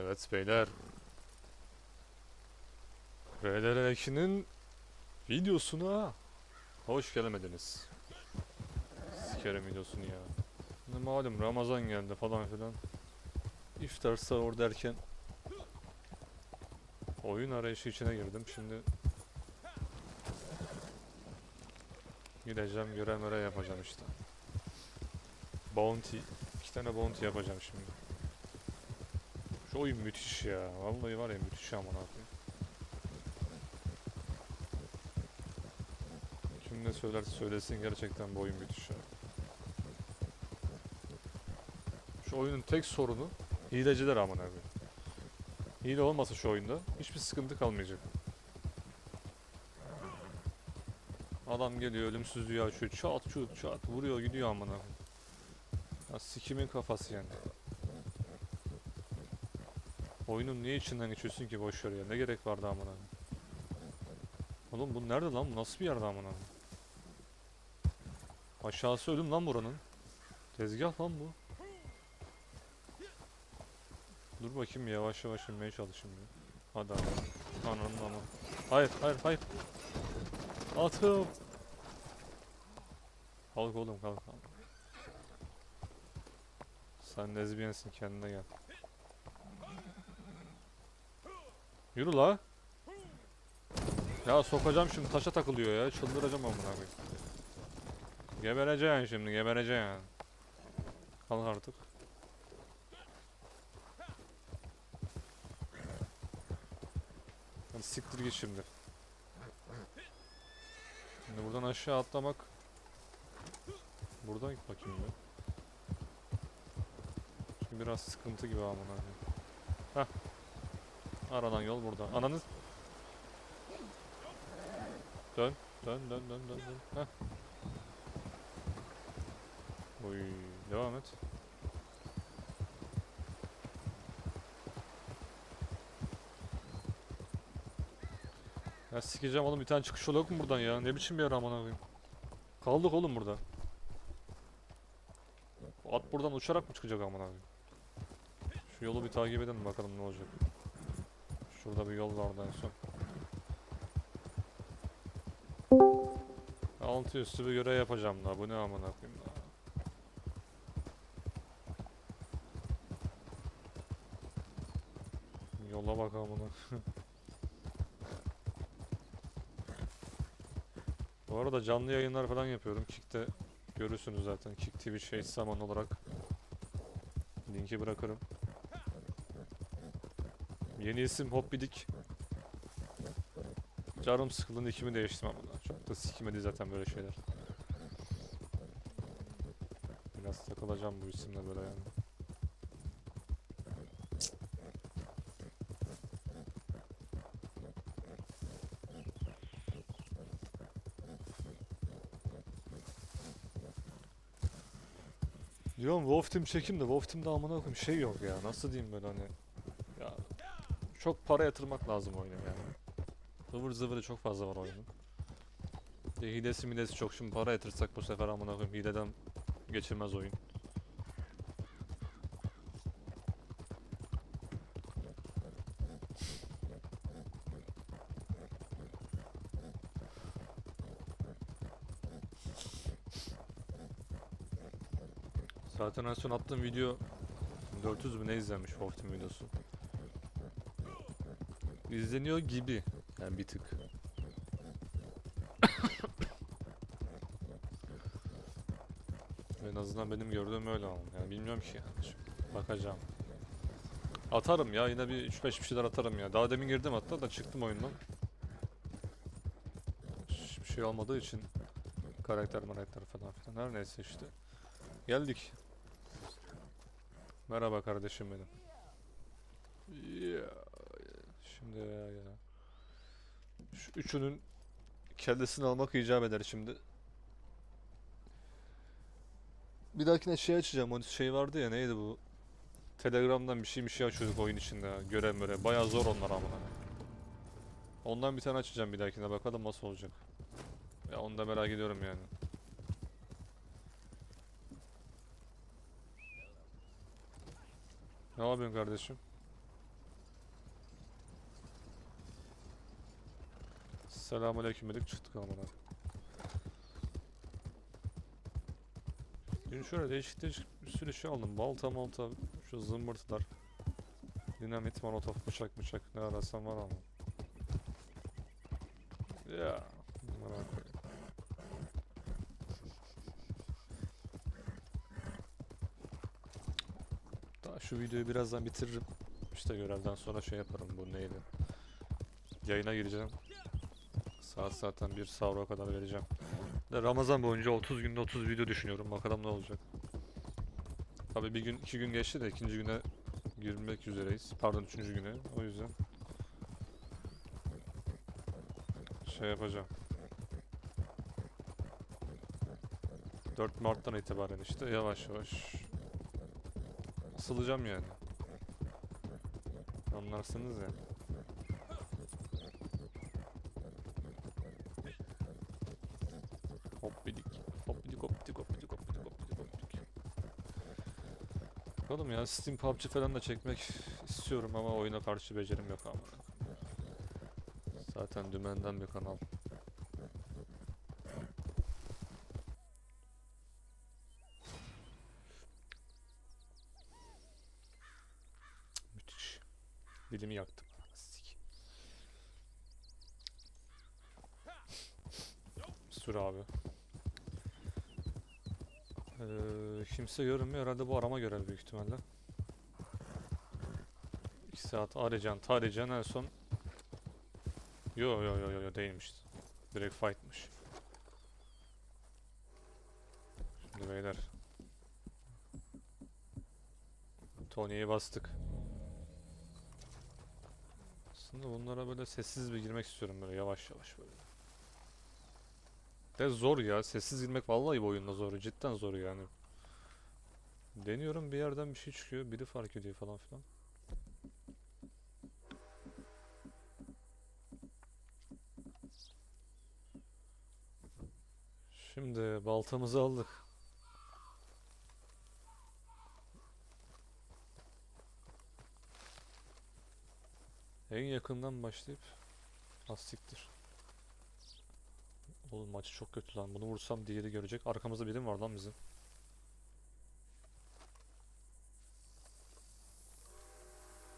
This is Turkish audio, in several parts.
Evet beyler. RDR 2'nin videosuna hoş gelemediniz. Sikerim videosunu ya. Ne malum Ramazan geldi falan filan. İftar sahur derken oyun arayışı içine girdim. Şimdi gideceğim mörev yapacağım işte. Bounty. iki tane bounty yapacağım şimdi. Şu oyun müthiş ya. Vallahi var ya müthiş aman abi. Kim ne söylerse söylesin gerçekten bu oyun müthiş ya. Şu oyunun tek sorunu hileciler aman abi. Hile olmasa şu oyunda hiçbir sıkıntı kalmayacak. Adam geliyor ölümsüzlüğü açıyor çat çut çat vuruyor gidiyor aman abi. Ya sikimin kafası yani. Oyunun niye içinden geçiyorsun ki boş ver ya? Ne gerek vardı amına? Oğlum bu nerede lan? Bu nasıl bir yerde amına? Aşağısı ölüm lan buranın. Tezgah lan bu. Dur bakayım yavaş yavaş inmeye çalışayım ya. Hadi abi. Ananın ama. Hayır hayır hayır. Atım. Kalk oğlum kalk. kalk. Sen lezbiyensin kendine gel. Yürü la. Ya sokacağım şimdi taşa takılıyor ya. Çıldıracağım amına koyayım. Gebereceksin şimdi gebereceksin. Kalk artık. Hadi siktir git şimdi. Şimdi buradan aşağı atlamak. Buradan git bakayım bir. Şimdi biraz sıkıntı gibi amına koyayım. Hah. Aradan yol burada. Ananız. Dön. Dön dön dön dön dön. Heh. Oy, devam et. Ya sikeceğim oğlum bir tane çıkış yolu yok mu buradan ya? Ne biçim bir yer amına koyayım? Kaldık oğlum burada. At buradan uçarak mı çıkacak amına koyayım? Şu yolu bir takip edelim bakalım ne olacak. Şurada bir yol vardı en son. Altı üstü bir görev yapacağım da bu ne amına koyayım da. Yola bak amına. Bu arada canlı yayınlar falan yapıyorum. Kick'te görürsünüz zaten. Kick TV şey zaman olarak linki bırakırım. Yeni isim Hoppidik. Canım sıkıldı nickimi değiştim ama çok da sikimedi zaten böyle şeyler. Biraz takılacağım bu isimle böyle yani. Diyorum Wolf Team çekim de Wolf Team'de amına koyayım şey yok ya nasıl diyeyim böyle hani çok para yatırmak lazım oyuna yani. Ivır zıvırı çok fazla var oyunun. De hilesi milesi çok şimdi para yatırsak bu sefer amına koyayım hileden geçirmez oyun. Zaten en son attığım video 400 mü ne izlenmiş Team videosu. İzleniyor gibi. Yani bir tık. en azından benim gördüğüm öyle ama. Yani bilmiyorum ki yani. Bakacağım. Atarım ya yine bir 3-5 bir şeyler atarım ya. Daha demin girdim hatta da çıktım oyundan. Hiçbir şey olmadığı için karakter karakter falan filan her neyse işte. Geldik. Merhaba kardeşim benim. Ya, şimdi ya ya. Şu üçünün kellesini almak icap eder şimdi. Bir dahakine şey açacağım. O şey vardı ya neydi bu? Telegram'dan bir şey bir şey açıyorduk oyun içinde. ya, Görev. Baya zor onlar amına. Ondan bir tane açacağım bir dahakine. Bakalım nasıl olacak. Ya onu da merak ediyorum yani. Ne yapıyorsun kardeşim? Selamünaleyküm dedik çıktık amına. Dün şöyle değişik değişik bir sürü şey aldım. Balta malta, şu zımbırtılar. Dinamit, molotof, bıçak bıçak ne arasam var ama. Ya. Daha şu videoyu birazdan bitiririm. İşte görevden sonra şey yaparım bu neydi? Yayına gireceğim. Saat zaten bir sahura kadar vereceğim. Ramazan boyunca 30 günde 30 video düşünüyorum. Bakalım ne olacak. Tabii bir gün iki gün geçti de ikinci güne girmek üzereyiz. Pardon üçüncü güne. O yüzden şey yapacağım. 4 Mart'tan itibaren işte yavaş yavaş asılacağım yani. Anlarsınız ya. Hoppidik. Hoppidik hoppidik hoppidik hoppidik hoppidik hoppidik. Bakalım ya Steam PUBG falan da çekmek istiyorum ama oyuna karşı becerim yok ama. Zaten dümenden bir kanal. Müthiş. Dilimi yaktım. Sür abi. Ee, kimse görünmüyor. Herhalde bu arama görevi büyük ihtimalle. 2 saat arayacaksın, tarayacaksın en son. Yo yo yo yo yo değilmiş. Direkt fight'mış. Şimdi beyler. Tony'yi bastık. Aslında bunlara böyle sessiz bir girmek istiyorum böyle yavaş yavaş böyle. De zor ya. Sessiz girmek vallahi bu oyunda zor. Cidden zor yani. Deniyorum bir yerden bir şey çıkıyor. Biri fark ediyor falan filan. Şimdi baltamızı aldık. En yakından başlayıp lastiktir. Oğlum maçı çok kötü lan. Bunu vursam diğeri görecek. Arkamızda biri mi var lan bizim?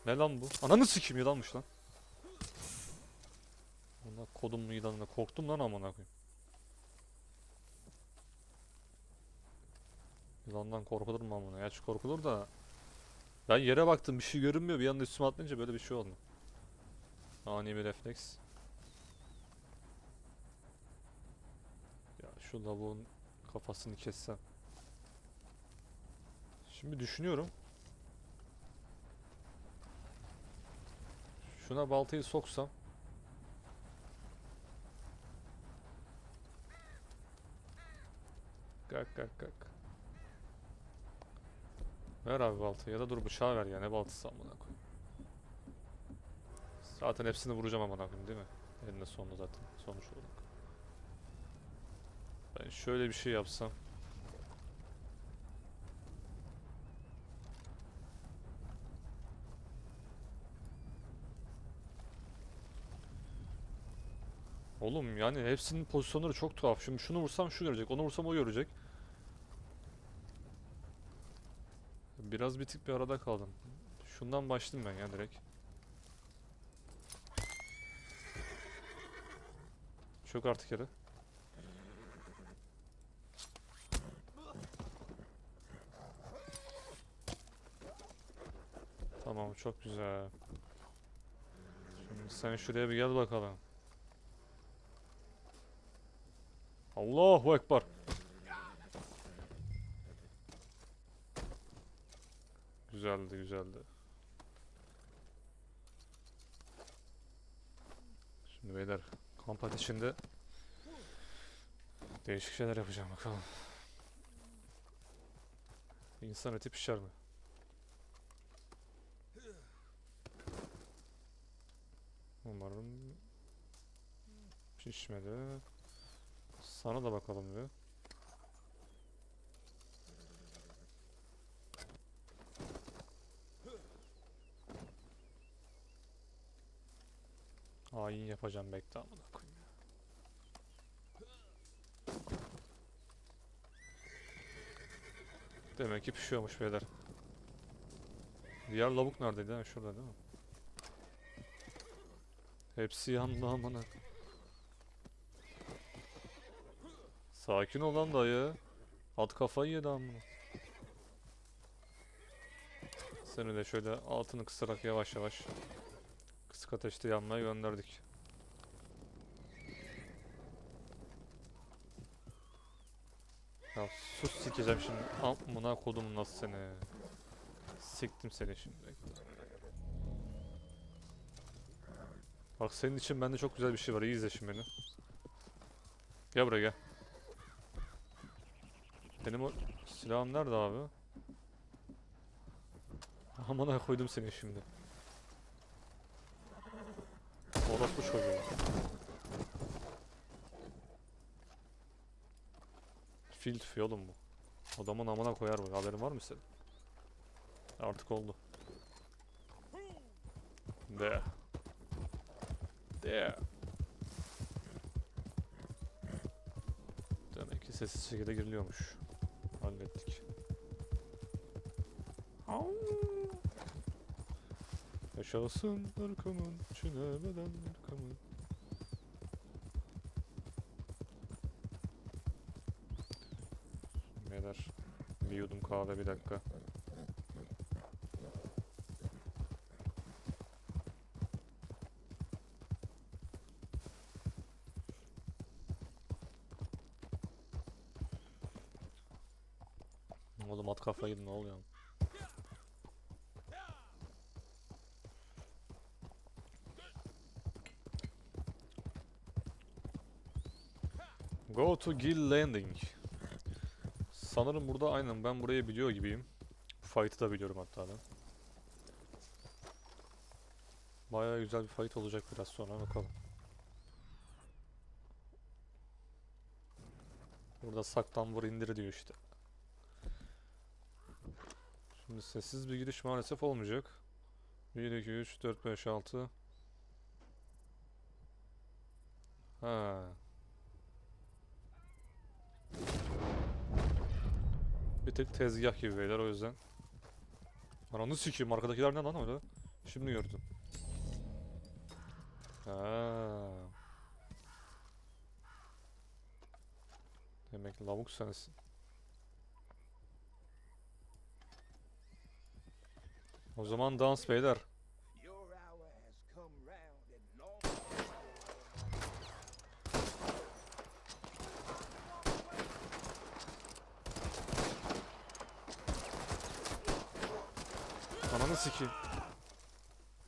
Ne lan bu? Ananı sikeyim yılanmış lan. Allah kodumlu yılanına korktum lan amına koyayım. Yılandan korkulur mu amına? Gerçi korkulur da. Ben yere baktım bir şey görünmüyor. Bir anda üstüme atlayınca böyle bir şey oldu. Ani bir refleks. Ya şu lavuğun kafasını kessem. Şimdi düşünüyorum. Şuna baltayı soksam. Kalk kalk kalk. Ver abi baltayı ya da dur bıçağı ver ya ne baltası amına koyayım. Zaten hepsini vuracağım amına koyayım değil mi? Eninde sonunda zaten sonuç olarak. Ben şöyle bir şey yapsam. Oğlum yani hepsinin pozisyonları çok tuhaf. Şimdi şunu vursam şu görecek, onu vursam o görecek. Biraz bir tık bir arada kaldım. Şundan başlayayım ben ya direkt. Çok artık yere. Tamam çok güzel. Şimdi sen şuraya bir gel bakalım. Allahu Ekber. Güzeldi güzeldi. Şimdi beyler kamp ateşinde değişik şeyler yapacağım bakalım. İnsan eti pişer mi? Umarım pişmedi. Sana da bakalım diyor. Hain yapacağım bekle amına koyayım. Demek ki pişiyormuş beyler. Diğer lavuk neredeydi? Şurada değil mi? Hepsi yandı amına. Sakin ol lan dayı. At kafayı yedi amına. Seni de şöyle altını kısarak yavaş yavaş kısık ateşte yanmaya gönderdik. Ya sus sikeceğim şimdi. Amına kodum nasıl seni. Siktim seni şimdi. bekle. Bak senin için bende çok güzel bir şey var. İyi izle şimdi beni. Gel buraya gel. Benim o silahım nerede abi? Amına koydum seni şimdi. Orospu çocuğu. Fil tüfeği oğlum bu. Adamın amına koyar bu. Haberin var mı senin? Artık oldu. De. De. Demek ki sessiz şekilde giriliyormuş. Hallettik. Yaşasın arkamın, çiğnemeden arkamın. Beyler, bir yudum kahve bir dakika. Oğlum at kafayı yedin, ne oluyor? Go to Gill Landing. Sanırım burada aynen ben burayı biliyor gibiyim. Fight'ı da biliyorum hatta ben. Bayağı güzel bir fight olacak biraz sonra bakalım. Burada saktan vur indir diyor işte. Şimdi sessiz bir giriş maalesef olmayacak. 1, 2, 3, 4, 5, 6. Ha. Bir tık tezgah gibi beyler o yüzden. Lan onu sikeyim arkadakiler ne lan öyle? Şimdi gördüm. Ha. Demek lavuk sensin. O zaman dans beyler. Sikeyim.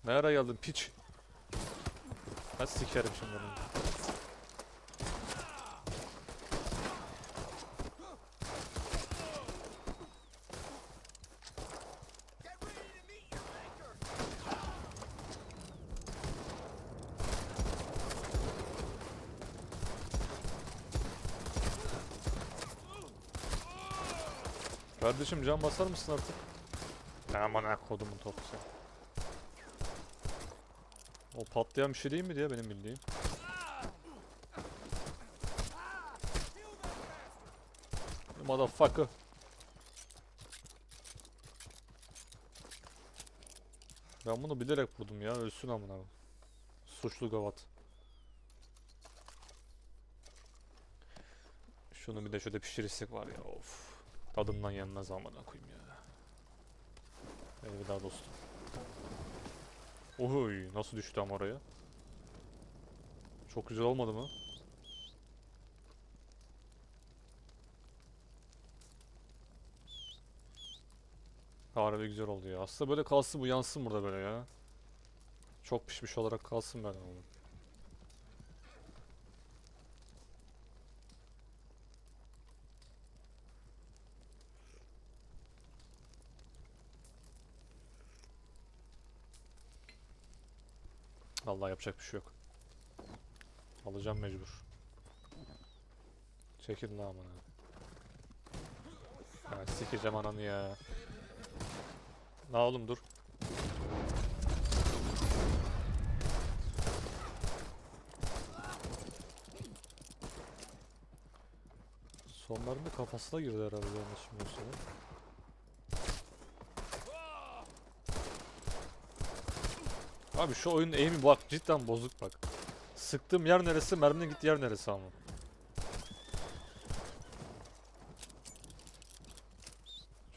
Ne ara geldin piç? Ben sikerim şimdi maker! Kardeşim can basar mısın artık? Aman ha kodumun topu. O patlayan bir şey değil mi diye benim bildiğim. Motherfucker. Ben bunu bilerek vurdum ya ölsün amına. Suçlu gavat. Şunu bir de şöyle pişirirsek var ya of. Tadından yenmez amına koyayım ya. Elveda dostum. Oy nasıl düştü ama oraya? Çok güzel olmadı mı? Harbi güzel oldu ya. Aslında böyle kalsın bu yansın burada böyle ya. Çok pişmiş olarak kalsın ben onu. Vallahi yapacak bir şey yok. Alacağım mecbur. Çekil lan amına. Ha, sikeceğim ananı ya. La oğlum dur. Sonlarında kafasına girdi herhalde yanlış bilmiyorsam. Abi şu oyunun aim'i bak cidden bozuk bak. Sıktığım yer neresi, merminin gittiği yer neresi ama.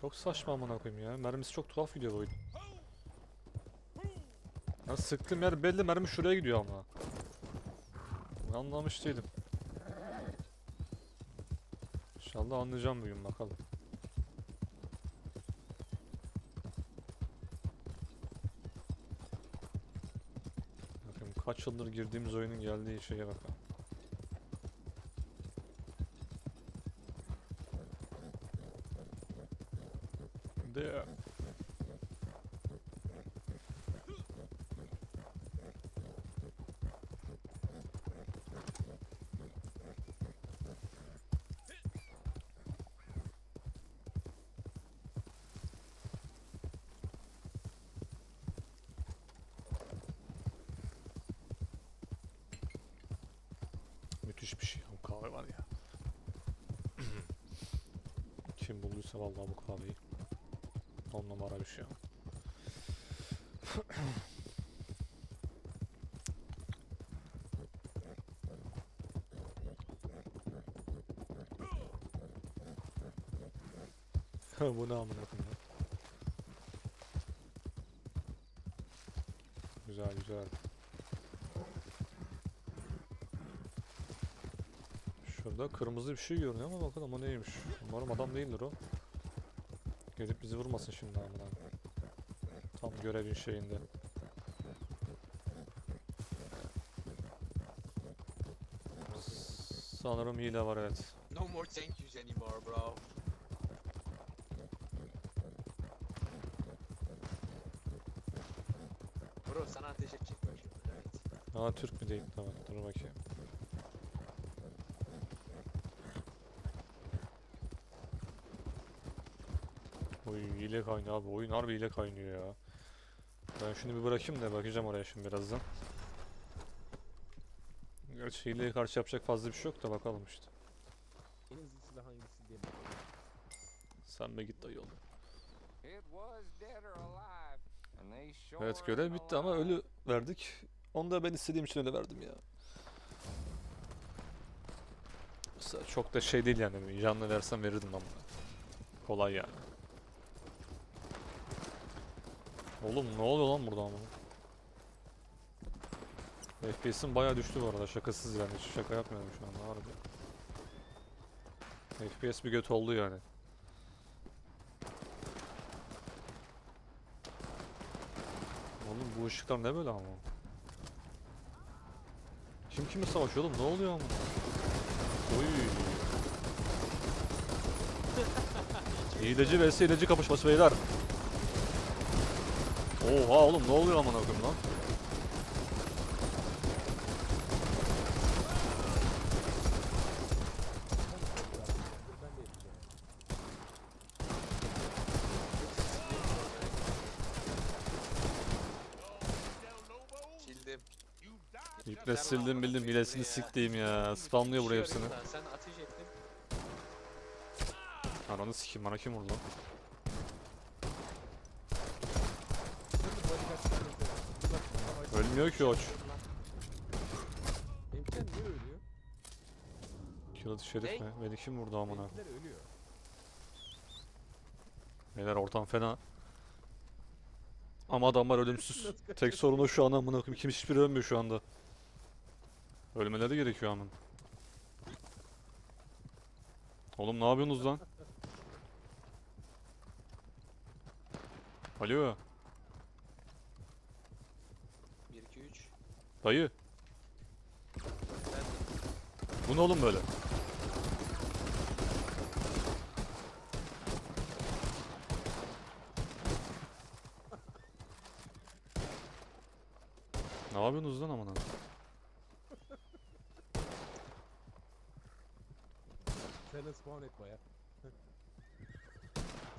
Çok saçma amına koyayım ya. Mermisi çok tuhaf gidiyor bu oyun. Ya sıktığım yer belli, mermi şuraya gidiyor ama. Anlamış değilim. İnşallah anlayacağım bugün bakalım. Bakın kaç yıldır girdiğimiz oyunun geldiği şeye bakın. There. Müthiş bir şey bu kahve var ya. Kim bulduysa vallahi bu kahveyi. On numara bir şey. bu ne amına koyayım ya? Güzel güzel. Kırmızı bir şey görünüyor ama bakalım o neymiş. Umarım adam değildir o. Gelip bizi vurmasın şimdi amına. Tam görevin şeyinde. Sanırım hile var evet. No more thank yous anymore, bro. Bro sana ateş edecek mi şimdi? Evet. Aa Türk mü değil tamam dur bakayım. Oy hile kaynıyor abi oyun harbi hile kaynıyor ya. Ben şunu bir bırakayım da bakacağım oraya şimdi birazdan. Gerçi hileye karşı yapacak fazla bir şey yok da bakalım işte. En hızlı silah hangisi diye Sen be git dayı oğlum. It was dead or alive. And they sure Evet görev bitti ama ölü verdik. Onu da ben istediğim için öyle verdim ya. Mesela çok da şey değil yani. Canlı versem verirdim ama. Kolay yani. Oğlum ne oluyor lan burada ama? FPS'im bayağı düştü bu arada şakasız yani hiç şaka yapmıyorum şu anda harbi. FPS bir göt oldu yani. Oğlum bu ışıklar ne böyle ama? Kim kimle savaşıyor oğlum? Ne oluyor ama? Oy. Hileci vs hileci kapışması beyler. Oha oğlum ne oluyor amına koyayım lan? Sildim. İple sildim bildim hilesini siktiğim ya. Spamlıyor buraya hepsini. Sen ateş ettin. Ananı sikeyim bana kim vurdu lan? Dur, bari kaç tane yapıyorum. Dur bak, bak, Ölmüyor ki oç. Benimkiler niye ölüyor? Kilit şerif mi? Beni kim vurdu amına? Benimkiler ölüyor. Beyler ortam fena. Ama adamlar ölümsüz. Tek sorunu şu an amına koyayım. Kim hiçbiri ölmüyor şu anda. Ölmeleri gerekiyor amın. Oğlum ne yapıyorsunuz lan? Alo. 1 2 3. Dayı. Bu ne oğlum böyle? Ne yapıyorsunuz lan amına? Sen spawn et baya.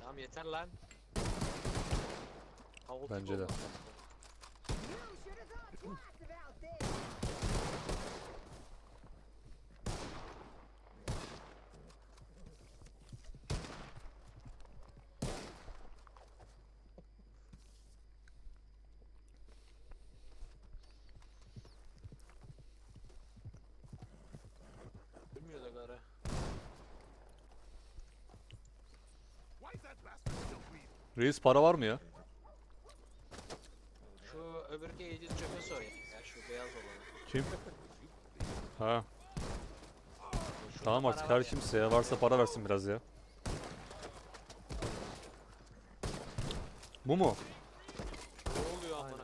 Tamam yeter lan. Havultuk Bence de. oldu. You should have thought twice about Reis para var mı ya? Şu öbürkü Yediz çöpe sorayım. Ya şu beyaz olanı. Kim? Ha. Şurada Tamam para artık var her ya. kimseye varsa para versin biraz ya. Bu mu? Ne oluyor amına?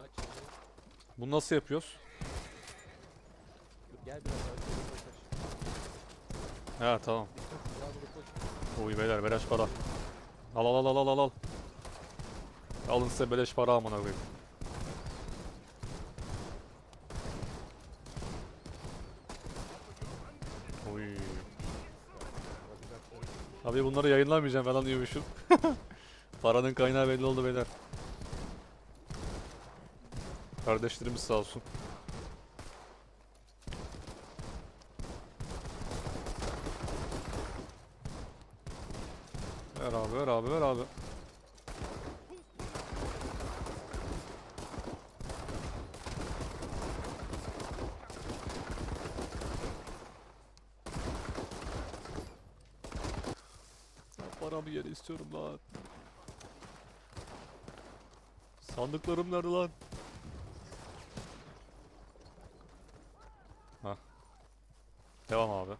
Bunu nasıl yapıyoruz? Gel biraz daha. koş. Ha tamam. Uy beyler beleş para. Al al al al al al. Alın size beleş para amına koyayım. Uy. Abi bunları yayınlamayacağım falan diyormuşum. Paranın kaynağı belli oldu beyler. Kardeşlerimiz sağ olsun. Ver abi ver abi ver abi. İstiyorum lan. Sandıklarım nerede lan? Hah. Devam abi.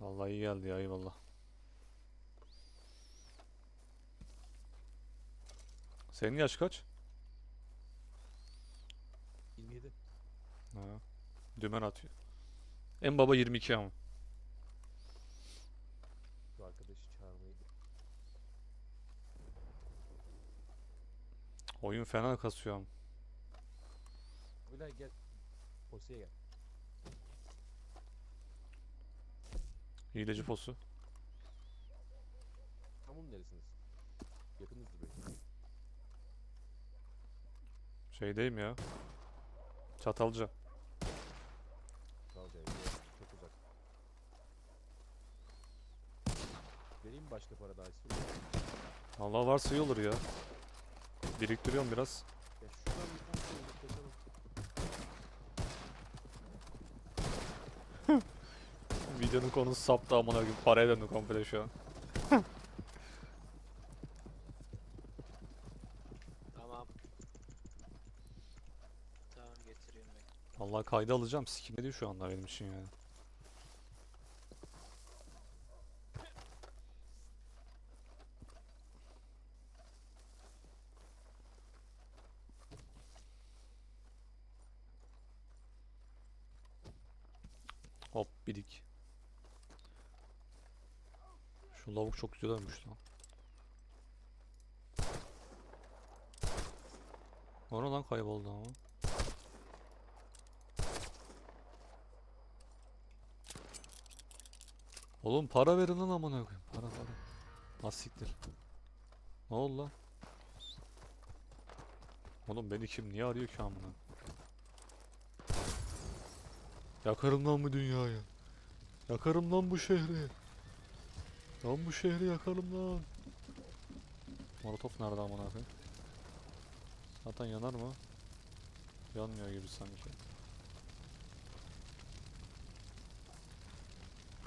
Vallahi iyi geldi ya eyvallah. Senin yaş kaç? 27. Ha. Dümen atıyor. En baba 22 ama. Şu arkadaşı çağırmayı. Oyun fena kasıyor ama. Bilal gel. Posiye gel. Hileci posu. Tamam neresiniz? Yakınızdır belki. Şeydeyim ya. Çatalca. Canım. Çok uzak. Vereyim mi başka para daha istiyorum? Allah varsa iyi olur ya. Biriktiriyorum biraz. Ya şuradan bir tane şey uzaklaşalım. Videonun konusu saptı amına koyayım. Paraya döndü komple şu an. Tamam. Tamam getiriyorum kaydı alacağım. Sikim ediyor şu anda benim için yani. Hop bidik. Şu lavuk çok güzel ölmüş lan. Ona lan kayboldu ama. Oğlum para verin lan amına koyayım. Para para. Az. Ne oldu lan? Oğlum beni kim niye arıyor ki amına? Yakarım lan bu dünyayı. Yakarım lan bu şehri. Lan bu şehri yakarım lan. Molotof nerede amına koyayım? Zaten yanar mı? Yanmıyor gibi sanki.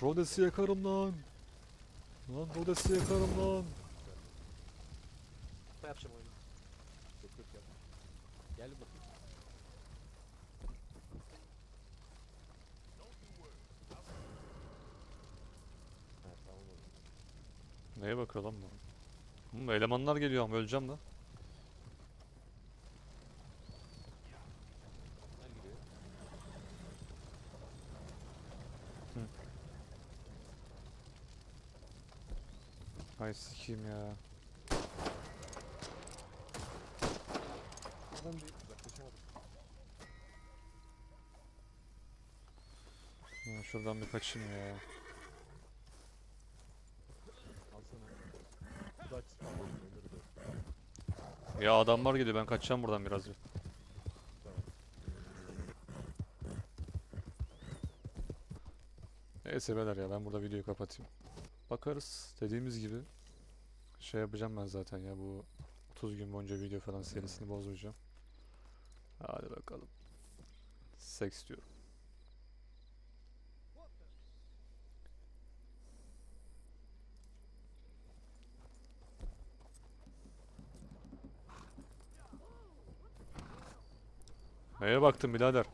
Rodes'i yakarım lan. Lan Rodes'i yakarım lan. Ne yapacağım oyunu? Yok yok yap. Gel bakayım. Neye bakıyor lan bu? Oğlum elemanlar geliyor ama öleceğim lan. Gel gidiyor. Ay sikeyim ya. Adam bir uzaklaşamadım. Ya şuradan bir kaçayım ya. Alsana. Ömürü de. Ya adamlar geliyor ben kaçacağım buradan biraz bir. Neyse beyler ya ben burada videoyu kapatayım. Bakarız dediğimiz gibi. Şey yapacağım ben zaten ya bu 30 gün boyunca video falan serisini bozmayacağım. Hadi bakalım. Seks diyorum. Neye baktın birader?